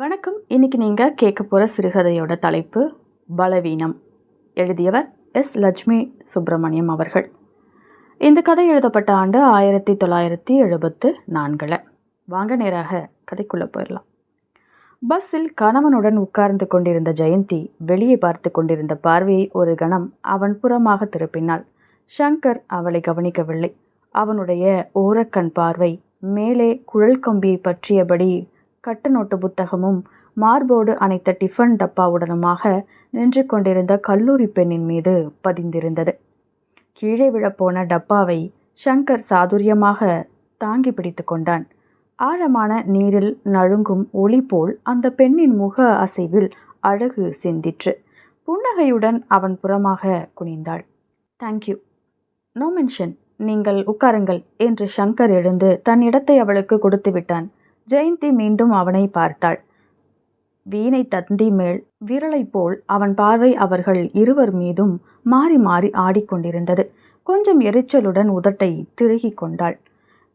வணக்கம். இன்னைக்கு நீங்கள் கேட்க போகிற சிறுகதையோட தலைப்பு பலவீனம். எழுதியவர் எஸ். லட்சுமி சுப்பிரமணியம் அவர்கள். இந்த கதை எழுதப்பட்ட ஆண்டு ஆயிரத்தி தொள்ளாயிரத்தி எழுபத்து நான்கில். வாங்க நேராக கதைக்குள்ளே போயிடலாம். பஸ்ஸில் கணவனுடன் உட்கார்ந்து கொண்டிருந்த ஜெயந்தி வெளியே பார்த்து கொண்டிருந்த பார்வையை ஒரு கணம் அவன் புறமாக திருப்பினாள். ஷங்கர் அவளை கவனிக்கவில்லை. அவனுடைய ஓரக்கண் பார்வை மேலே குழல் கம்பியை பற்றியபடி கட்டு நோட்டு புத்தகமும் மார்போடு அனைத்த டிஃபன் டப்பாவுடனுமாக நின்று கொண்டிருந்த கல்லூரி பெண்ணின் மீது பதிந்திருந்தது. கீழே விழப்போன டப்பாவை ஷங்கர் சாதுரியமாக தாங்கி பிடித்து கொண்டான். ஆழமான நீரில் நழுங்கும் ஒளி போல் அந்த பெண்ணின் முக அசைவில் அழகு சிந்திற்று. புன்னகையுடன் அவன் புறமாக குனிந்தாள். தேங்க்யூ நோ மென்ஷன் நீங்கள் உட்காருங்கள் என்று ஷங்கர் எழுந்து தன் இடத்தை அவளுக்கு கொடுத்து விட்டான். ஜெயந்தி மீண்டும் அவனை பார்த்தாள். வீணை தந்தி மேல் விரலைப் போல் அவன் பார்வை அவர்கள் இருவர் மீதும் மாறி மாறி ஆடிக்கொண்டிருந்தது கொஞ்சம் எரிச்சலுடன் உதட்டை திருகிக் கொண்டாள்.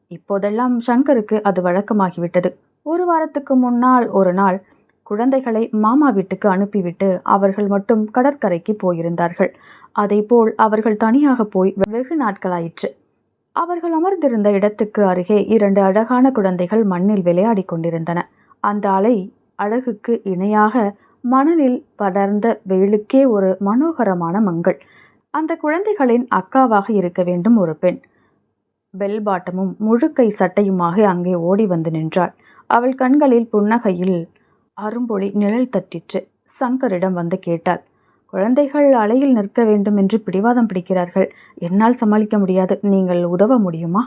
இப்போதெல்லாம் ஷங்கருக்கு அது வழக்கமாகிவிட்டது. ஒரு வாரத்துக்கு முன்னால் ஒரு நாள் குழந்தைகளை மாமா வீட்டுக்கு அனுப்பிவிட்டு அவர்கள் மட்டும் கடற்கரைக்கு போயிருந்தார்கள். அதேபோல் அவர்கள் தனியாக போய் வெகு நாட்களாயிற்று. அவர்கள் அமர்ந்திருந்த இடத்துக்கு அருகே இரண்டு அழகான குழந்தைகள் மண்ணில் விளையாடிக் கொண்டிருந்தன. அந்த அலை அழகுக்கு இணையாக மணலில் படர்ந்த வெயிலுக்கே ஒரு மனோகரமான மங்கள். அந்த குழந்தைகளின் அக்காவாக இருக்க வேண்டும் ஒரு பெண். பெல் பாட்டமும் முழுக்கை சட்டையுமாக அங்கே ஓடி வந்து நின்றாள். அவள் கண்களில் புன்னகையில் அரும்பொழி நிழல் தட்டிற்று. சங்கரிடம் வந்து கேட்டாள் குழந்தைகள் அலையில் நிற்க வேண்டும் என்று பிடிவாதம் பிடிக்கிறார்கள். என்னால் சமாளிக்க முடியாது. நீங்கள் உதவ முடியுமா?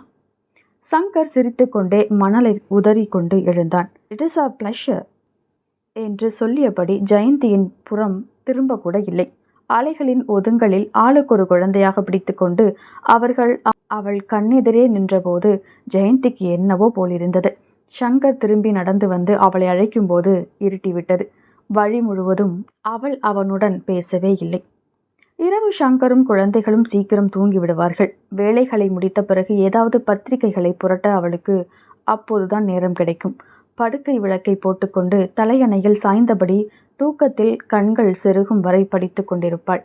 சங்கர் சிரித்துக்கொண்டே மணலை உதறி கொண்டு எழுந்தான். இட் இஸ் அ ப்ளஷர் என்று சொல்லியபடி ஜெயந்தியின் புறம் திரும்ப கூட இல்லை. அலைகளின் ஒதுங்களில் ஆளுக்கொரு குழந்தையாக பிடித்துக்கொண்டு அவர்கள் அவள் கண்ணெதிரே நின்றபோது ஜெயந்திக்கு என்னவோ போலிருந்தது. ஷங்கர் திரும்பி நடந்து வந்து அவளை அழைக்கும்போது இருட்டிவிட்டது. வழி முழுவதும் அவள் அவனுடன் பேசவே இல்லை. இரவு சங்கரும் குழந்தைகளும் சீக்கிரம் தூங்கி விடுவார்கள். வேலைகளை முடித்த பிறகு ஏதாவது பத்திரிகைகளை புரட்ட அவளுக்கு அப்போதுதான் நேரம் கிடைக்கும். படுக்கை விளக்கை போட்டுக்கொண்டு தலையணையில் சாய்ந்தபடி தூக்கத்தில் கண்கள் செருகும் வரை படித்து கொண்டிருப்பாள்.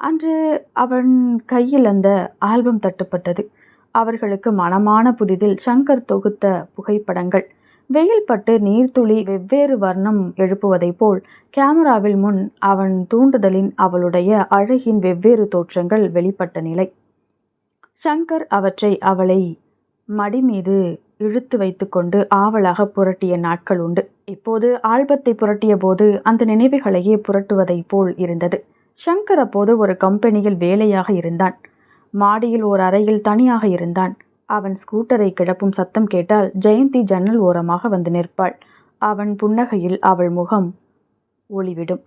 அன்று அவன் கையில் அந்த ஆல்பம் தட்டுப்பட்டது. அவர்களுக்கு மனமான புதிதில் சங்கர் தொகுத்த புகைப்படங்கள். வெயில் பட்டு நீர்த்துளி வெவ்வேறு வர்ணம் எழுப்புவதைப் போல் கேமராவில் முன் அவன் தூண்டுதலின் அவளுடைய அழகின் வெவ்வேறு தோற்றங்கள் வெளிப்பட்ட நிலை. ஷங்கர் அவற்றை அவளை மடி மீது இழுத்து வைத்துக்கொண்டு ஆவலாக புரட்டிய நாட்கள் உண்டு. இப்போது ஆல்பத்தை புரட்டிய போது அந்த நினைவுகளையே புரட்டுவதைப் போல் இருந்தது. ஷங்கர் அப்போது ஒரு கம்பெனியில் வேலையாக இருந்தான். மாடியில் ஓர் அறையில் தனியாக இருந்தான். அவன் ஸ்கூட்டரை கிளப்பும் சத்தம் கேட்டால் ஜெயந்தி ஜன்னல் ஓரமாக வந்து நிற்பாள். அவன் புன்னகையில் அவள் முகம் ஒளிவிடும்.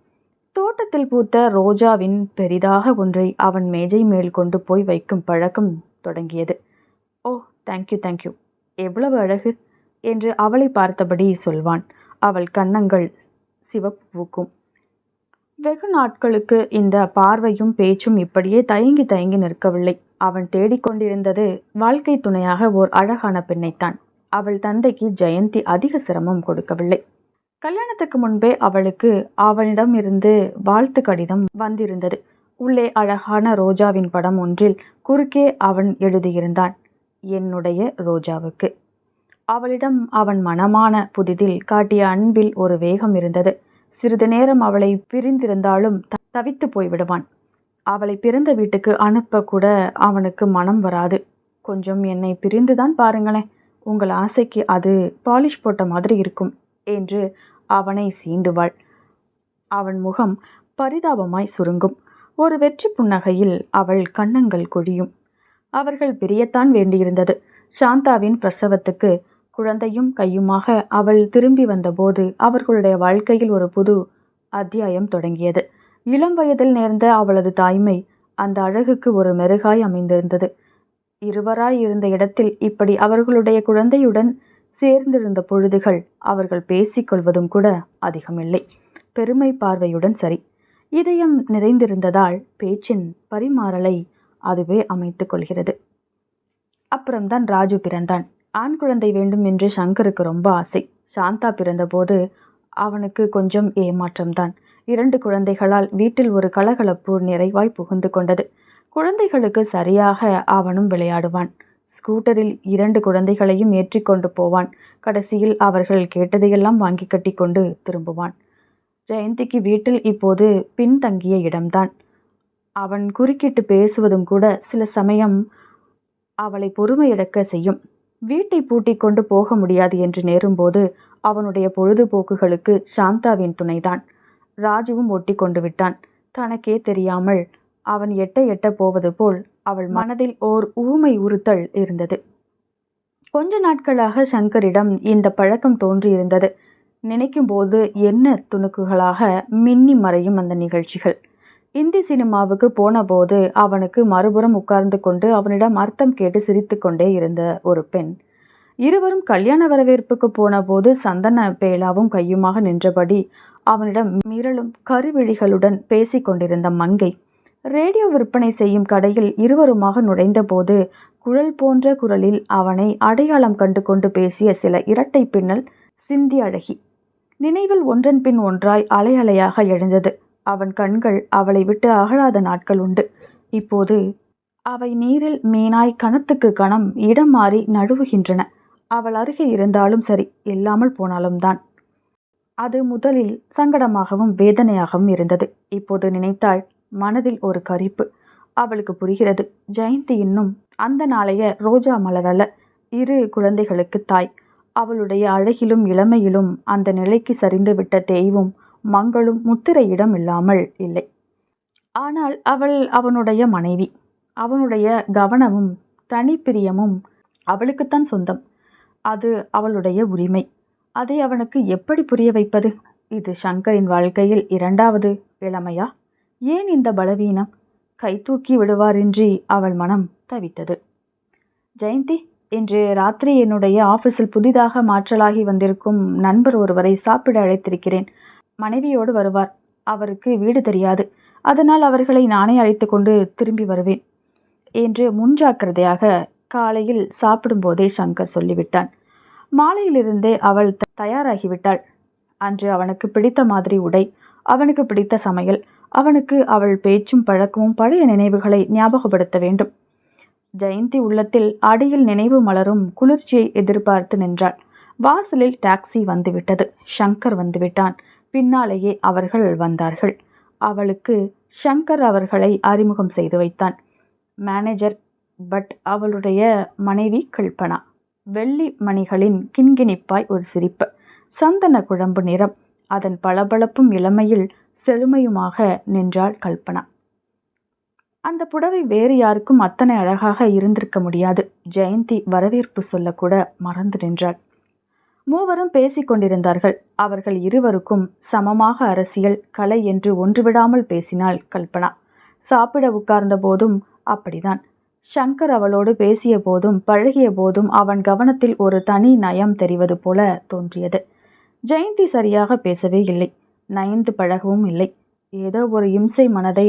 தோட்டத்தில் பூத்த ரோஜாவின் பெரிதாக ஒன்றை அவன் மேஜை மேல் கொண்டு போய் வைக்கும் பழக்கம் தொடங்கியது. ஓ தேங்க்யூ தேங்க்யூ எவ்வளவு அழகு என்று அவளை பார்த்தபடி சொல்வான். அவள் கன்னங்கள் சிவப்பு பூக்கும். வெகு நாட்களுக்கு இந்த பார்வையும் பேச்சும் இப்படியே தயங்கி தயங்கி நிற்கவில்லை. அவன் தேடிக்கொண்டிருந்தது வாழ்க்கை துணையாக ஓர் அழகான பெண்ணைத்தான். அவள் தந்தைக்கு ஜெயந்தி அதிக சிரமம் கொடுக்கவில்லை. கல்யாணத்துக்கு முன்பே அவளுக்கு அவனிடம் இருந்து வாழ்த்து கடிதம் வந்திருந்தது. உள்ளே அழகான ரோஜாவின் படம் ஒன்றில் குறுக்கே அவன் எழுதியிருந்தான் என்னுடைய ரோஜாவுக்கு அவளிடம் அவன் மனமான புதிதில் காட்டிய அன்பில் ஒரு வேகம் இருந்தது. சிறிது நேரம் அவளை பிரிந்திருந்தாலும் தவித்து போய்விடுவான். அவளை பிறந்த வீட்டுக்கு அனுப்ப கூட அவனுக்கு மனம் வராது. கொஞ்சம் என்னை பிரிந்துதான் பாருங்களேன். உங்கள் ஆசைக்கு அது பாலிஷ் போட்ட மாதிரி இருக்கும் என்று அவனை சீண்டுவாள். அவன் முகம் பரிதாபமாய் சுருங்கும். ஒரு வெற்றி புன்னகையில் அவள் கண்ணங்கள் கொழியும். அவர்கள் பிரியத்தான் வேண்டியிருந்தது. சாந்தாவின் பிரசவத்துக்கு குழந்தையும் கையுமாக அவள் திரும்பி வந்தபோது அவர்களுடைய வாழ்க்கையில் ஒரு புது அத்தியாயம் தொடங்கியது. இளம் வயதில் நேர்ந்த அவளது தாய்மை அந்த அழகுக்கு ஒரு மெருகாய் அமைந்திருந்தது. இருவராய் இருந்த இடத்தில் இப்படி அவர்களுடைய குழந்தையுடன் சேர்ந்திருந்த பொழுதுகள் அவர்கள் பேசிக்கொள்வதும் கூட அதிகமில்லை. பெருமை பார்வையுடன் சரி. இதயம் நிறைந்திருந்ததால் பேச்சின் பரிமாறலை அதுவே அமைத்துக் கொள்கிறது. அப்புறம்தான் ராஜு பிறந்தான். ஆண் குழந்தை வேண்டும் என்று சங்கருக்கு ரொம்ப ஆசை. சாந்தா பிறந்தபோது அவனுக்கு கொஞ்சம் ஏமாற்றம்தான். இரண்டு குழந்தைகளால் வீட்டில் ஒரு கலகலப்பு நிறைவாய் புகுந்து கொண்டது. குழந்தைகளுக்கு சரியாக அவனும் விளையாடுவான். ஸ்கூட்டரில் இரண்டு குழந்தைகளையும் ஏற்றிக்கொண்டு போவான். கடைசியில் அவர்கள் கேட்டதையெல்லாம் வாங்கி கட்டி கொண்டு திரும்புவான். ஜெயந்திக்கு வீட்டில் இப்போது பின்தங்கிய இடம்தான். அவன் குறுக்கிட்டு பேசுவதும் கூட சில சமயம் அவளை பொறுமையிழக்க செய்யும். வீட்டை பூட்டி கொண்டு போக முடியாது என்று நேரும்போது அவனுடைய பொழுதுபோக்குகளுக்கு சாந்தாவின் துணைதான். ராஜுவும் ஒட்டி கொண்டு விட்டான். தனக்கே தெரியாமல் அவன் எட்ட எட்ட போவது போல் அவள் மனதில் ஓர் ஊமை உறுத்தல் இருந்தது. கொஞ்ச நாட்களாக சங்கரிடம் இந்த பழக்கம் தோன்றியிருந்தது. நினைக்கும்போது என்ன துணுக்குகளாக மின்னி மறையும் அந்த நிகழ்ச்சிகள். இந்தி சினிமாவுக்கு போனபோது அவனுக்கு மறுபுறம் உட்கார்ந்து கொண்டு அவனிடம் அர்த்தம் கேட்டு சிரித்து கொண்டே இருந்த ஒரு பெண். இருவரும் கல்யாண வரவேற்புக்கு போனபோது சந்தன பேலாவும் கையுமாக நின்றபடி அவனிடம் மிரளும் கருவிழிகளுடன் பேசிக் கொண்டிருந்த மங்கை ரேடியோ விற்பனை செய்யும் கடையில் இருவருமாக நுழைந்தபோது குழல் போன்ற குரலில் அவனை அடையாளம் கண்டு கொண்டு பேசிய சில இரட்டை பின்னல் சிந்தி அழகி நினைவில் ஒன்றன் பின் ஒன்றாய் அலை அலையாக எழுந்தது. அவன் கண்கள் அவளை விட்டு அகழாத நாட்கள் உண்டு. இப்போது அவை நீரில் மீனாய் கணத்துக்கு கணம் இடம் மாறி நழுவுகின்றன. அவள் அருகே இருந்தாலும் சரி இல்லாமல் போனாலும் தான். அது முதலில் சங்கடமாகவும் வேதனையாகவும் இருந்தது. இப்போது நினைத்தாள் மனதில் ஒரு கரிப்பு அவளுக்கு புரிகிறது. ஜெயந்தி இன்னும் அந்த நாளைய ரோஜா மலரல்ல இரு குழந்தைகளுக்கு தாய். அவளுடைய அழகிலும் இளமையிலும் அந்த நிலைக்கு சரிந்து விட்ட தேய்வும் மங்களும் முத்திரையிடம் இல்லாமல் இல்லை. ஆனால் அவள் அவனுடைய மனைவி. அவனுடைய கவனமும் தனிப்பிரியமும் அவளுக்குத்தான் சொந்தம். அது அவளுடைய உரிமை. அதை அவனுக்கு எப்படி புரிய வைப்பது? இது சங்கரின் வாழ்க்கையில் இரண்டாவது இளமையா? ஏன் இந்த பலவீனம்? கை தூக்கி விடுவாரின்றி அவள் மனம் தவித்தது. ஜெயந்தி இன்று ராத்திரி என்னுடைய ஆஃபீஸில் புதிதாக மாற்றலாகி வந்திருக்கும் நண்பர் ஒருவரை சாப்பிட அழைத்திருக்கிறேன். மனைவியோடு வருவார். அவருக்கு வீடு தெரியாது. அதனால் அவர்களை நானே அழைத்து கொண்டு திரும்பி வருவேன். என்று முன்ஜாக்கிரதையாக காலையில் சாப்பிடும்போதே சங்கர் சொல்லிவிட்டான். மாலையிலிருந்தே அவள் தயாராகிவிட்டாள். அன்று அவனுக்கு பிடித்த மாதிரி உடை அவனுக்கு பிடித்த சமையல் அவனுக்கு அவள் பேச்சும் பழக்கமும் பழைய நினைவுகளை ஞாபகப்படுத்த வேண்டும். ஜெயந்தி உள்ளத்தில் அடியில் நினைவு மலரும் குளிர்ச்சியை எதிர்பார்த்து நின்றாள். வாசலில் டாக்ஸி வந்துவிட்டது. ஷங்கர் வந்துவிட்டான். பின்னாலேயே அவர்கள் வந்தார்கள். அவளுக்கு ஷங்கர் அவர்களை அறிமுகம் செய்து வைத்தான். மேனேஜர் பட் அவளுடைய மனைவி கல்பனா. வெள்ளி மணிகளின் கிண்கிணிப்பாய் ஒரு சிரிப்பு. சந்தன குழம்பு நிறம். அதன் பளபளப்பும் இளமையில் செழுமையுமாக நின்றாள் கல்பனா. அந்த புடவை வேறு யாருக்கும் அத்தனை அழகாக இருந்திருக்க முடியாது. ஜெயந்தி வரவேற்பு சொல்லக்கூட மறந்து நின்றாள். மூவரும் பேசிக் கொண்டிருந்தார்கள். அவர்கள் இருவருக்கும் சமமாக அரசியல் கலை என்று ஒன்றுவிடாமல் பேசினாள் கல்பனா. சாப்பிட உட்கார்ந்த போதும் அப்படிதான் ஷங்கர் அவளோடு பேசிய போதும் பழகிய போதும் அவன் கவனத்தில் ஒரு தனி நயம் தெரிவது போல தோன்றியது. ஜெயந்தி சரியாக பேசவே இல்லை. நயந்து பழகவும் இல்லை. ஏதோ ஒரு இம்சை மனதை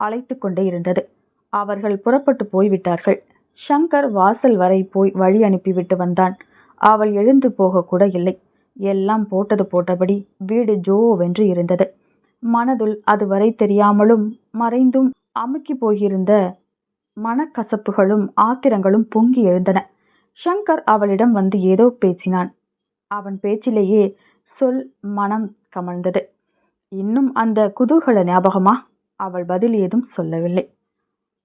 அழைத்து கொண்டே இருந்தது. அவர்கள் புறப்பட்டு போய்விட்டார்கள். ஷங்கர் வாசல் வரை போய் வழி அனுப்பிவிட்டு வந்தான். அவள் எழுந்து போகக்கூட இல்லை. எல்லாம் போட்டது போட்டபடி வீடு ஜோவென்று இருந்தது. மனதுள் அதுவரை தெரியாமலும் மறைந்தும் அமுக்கி போகியிருந்த மனக்கசப்புகளும் ஆத்திரங்களும் பொங்கி எழுந்தன. ஷங்கர் அவளிடம் வந்து ஏதோ பேசினான். அவன் பேச்சிலேயே சொல் மனம் கமழ்ந்தது. இன்னும் அந்த குதூகல ஞாபகமா? அவள் பதில் ஏதும் சொல்லவில்லை.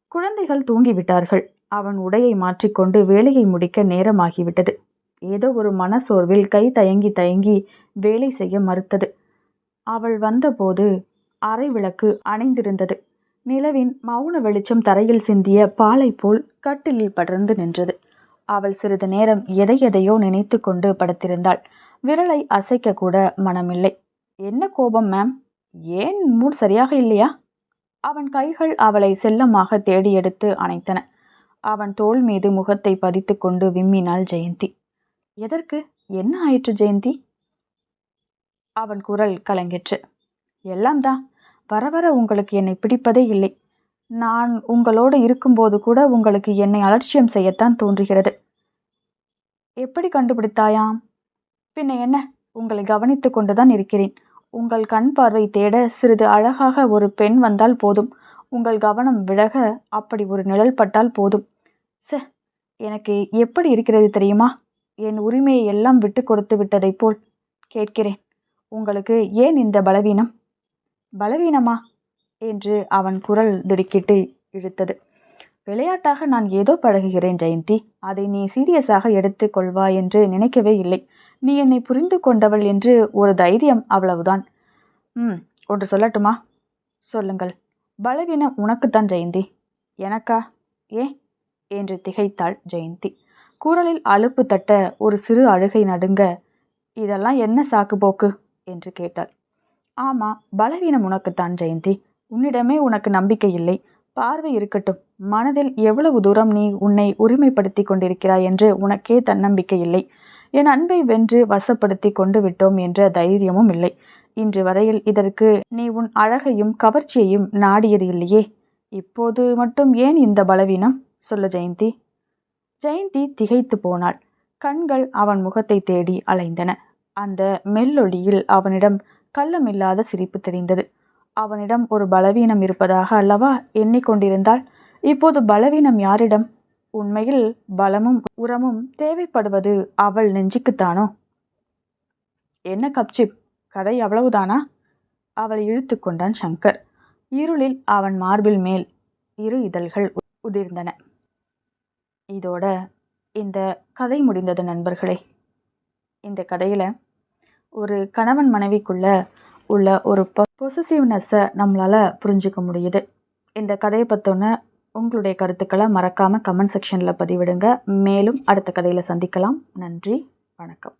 குழந்தைகள் தூங்கிவிட்டார்கள். அவன் உடையை மாற்றிக்கொண்டு வேலையை முடிக்க நேரமாகிவிட்டது. ஏதோ ஒரு மனசோர்வில் கை தயங்கி தயங்கி வேலை செய்ய மறுத்தது. அவள் வந்தபோது அறை விளக்கு அணைந்திருந்தது. நிலவின் மௌன வெளிச்சம் தரையில் சிந்திய பாலை போல் கட்டிலில் படர்ந்து நின்றது. அவள் சிறிது நேரம் எதை எதையோ நினைத்து கொண்டு படுத்திருந்தாள். விரலை அசைக்க கூட மனமில்லை. என்ன கோபம் மேம் ஏன் மூட் சரியாக இல்லையா? அவன் கைகள் அவளை செல்லமாக தேடி எடுத்து அணைத்தன. அவன் தோள் மீது முகத்தை பதித்து கொண்டு விம்மினாள் ஜெயந்தி. எதற்கு? என்ன ஆயிற்று ஜெயந்தி? அவன் குரல் கலங்கிற்று. எல்லாம் தான். வர வர உங்களுக்கு என்னை பிடிப்பதே இல்லை. நான் உங்களோடு இருக்கும்போது கூட உங்களுக்கு என்னை அலட்சியம் செய்யத்தான் தோன்றுகிறது. எப்படி கண்டுபிடித்தாயாம்? பின்ன என்ன? உங்களை கவனித்து கொண்டுதான் இருக்கிறேன். உங்கள் கண் பார்வை தேட சிறிது அழகாக ஒரு பெண் வந்தால் போதும். உங்கள் கவனம் விலக அப்படி ஒரு நிழல் பட்டால் போதும். ச எனக்கு எப்படி இருக்கிறது தெரியுமா? என் உரிமையை எல்லாம் விட்டு கொடுத்து விட்டதைப் போல் கேட்கிறேன். உங்களுக்கு ஏன் இந்த பலவீனம்? பலவீனமா? என்று அவன் குரல் திடுக்கிட்டு இழுத்தது. விளையாட்டாக நான் ஏதோ பழகுகிறேன் ஜெயந்தி. அதை நீ சீரியஸாக எடுத்து கொள்வா என்று நினைக்கவே இல்லை. நீ என்னை புரிந்து கொண்டவள் என்று ஒரு தைரியம் அவ்வளவுதான். ம் ஒன்று சொல்லட்டுமா? சொல்லுங்கள். பலவீனம் உனக்குத்தான் ஜெயந்தி. எனக்கா? ஏ என்று திகைத்தாள் ஜெயந்தி. குரலில் அலுப்பு தட்ட ஒரு சிறு அழுகை நடுங்க இதெல்லாம் என்ன சாக்கு போக்கு? என்று கேட்டாள். ஆமாம் பலவீனம் உனக்குத்தான் ஜெயந்தி. உன்னிடமே உனக்கு நம்பிக்கை இல்லை. பார்வை இருக்கட்டும். மனதில் எவ்வளவு தூரம் நீ உன்னை உரிமைப்படுத்தி கொண்டிருக்கிறாய் என்று உனக்கே தன்னம்பிக்கை இல்லை. என் அன்பை வென்று வசப்படுத்தி கொண்டு விட்டோம் என்ற தைரியமும் இல்லை. இன்று வரையில் இதற்கு நீ உன் அழகையும் கவர்ச்சியையும் நாடியது இல்லையே. இப்போது மட்டும் ஏன் இந்த பலவீனம்? சொல்ல ஜெயந்தி. ஜெயந்தி திகைத்து போனாள். கண்கள் அவன் முகத்தை தேடி அலைந்தன. அந்த மெல்லொளியில் அவனிடம் கள்ளமில்லாத சிரிப்பு தெரிந்தது. அவனிடம் ஒரு பலவீனம் இருப்பதாக அல்லவா எண்ணிக்கொண்டிருந்தாள் இப்போது பலவீனம் யாரிடம்? உண்மையில் பலமும் உரமும் தேவைப்படுவது அவள் நெஞ்சுக்குத்தானோ? என்ன கப்சிப்? கதை அவ்வளவுதானா? அவளை இழுத்து கொண்டான் சங்கர். இருளில் அவன் மார்பில் மேல் இரு இதழ்கள் உதிர்ந்தன. இதோட இந்த கதை முடிந்தது நண்பர்களே. இந்த கதையில் ஒரு கணவன் மனைவிக்குள்ள உள்ள ஒரு பொ பொசசிவ்னஸ்ஸை நம்மளால் புரிஞ்சுக்க முடியுது. இந்த கதையை பற்றின உங்களுடைய கருத்துக்களை மறக்காமல் கமெண்ட் செக்ஷனில் பதிவிடுங்க. மேலும் அடுத்த கதையில் சந்திக்கலாம். நன்றி. வணக்கம்.